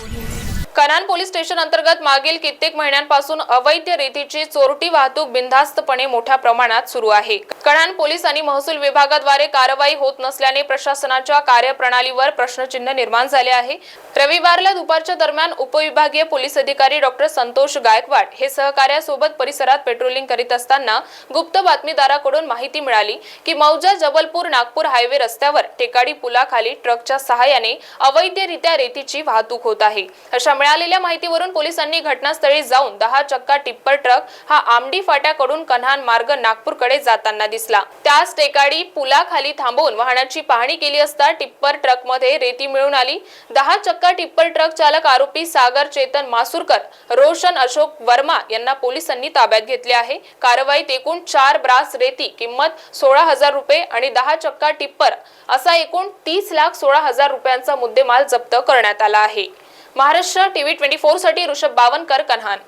Audio. Canaan police station अंतर्गत मागील कित्येक महिन्यांपासून अवैध रेतीची चोरटी वाहतूक बिनधास्तपणे मोठ्या प्रमाणात सुरू आहे. कणान पोलीस आणि महसूल विभागाद्वारे कारवाई होत नसल्याने प्रशासनाच्या कार्यप्रणालीवर प्रश्नचिन्ह निर्माण झाले आहे. रविवारला दुपारच्या दरम्यान उपविभागीय पोलीस अधिकारी डॉक्टर संतोष गायकवाड हे सहकार्यासोबत परिसरात पेट्रोलिंग करीत असताना गुप्त बातमीदाराकडून माहिती मिळाली की मौजा जबलपूर नागपूर हायवे रस्त्यावर टेकाडी पुलाखाली ट्रकच्या सहाय्याने अवैधरित्या रेतीची वाहतूक होत आहे. अशा मिळालेल्या माहितीवरून पोलिसांनी घटनास्थळी जाऊन दहा चक्का टिप्पर ट्रक हा आमडी फाट्याकडून कन्हान मार्ग नागपूरकडे जाताना दिसला. त्याच टेकाडी पुलाखाली थांबवून वाहनाची पाहणी केली असता टिप्पर ट्रकमध्ये रेती मिळून आली. दहा चक्का टिप्पर ट्रक चालक आरोपी सागर चेतन मासुरकर रोशन अशोक वर्मा यांना पोलिसांनी ताब्यात घेतले आहे. कारवाईत एकूण चार ब्रास रेती किंमत सोळा हजार रुपये आणि दहा चक्का टिप्पर असा एकूण तीस लाख सोळा हजार रुपयांचा मुद्देमाल जप्त करण्यात आला आहे. महाराष्ट्र टीव्ही ट्वेंटी फोरसाठी ऋषभ बावनकर कन्हान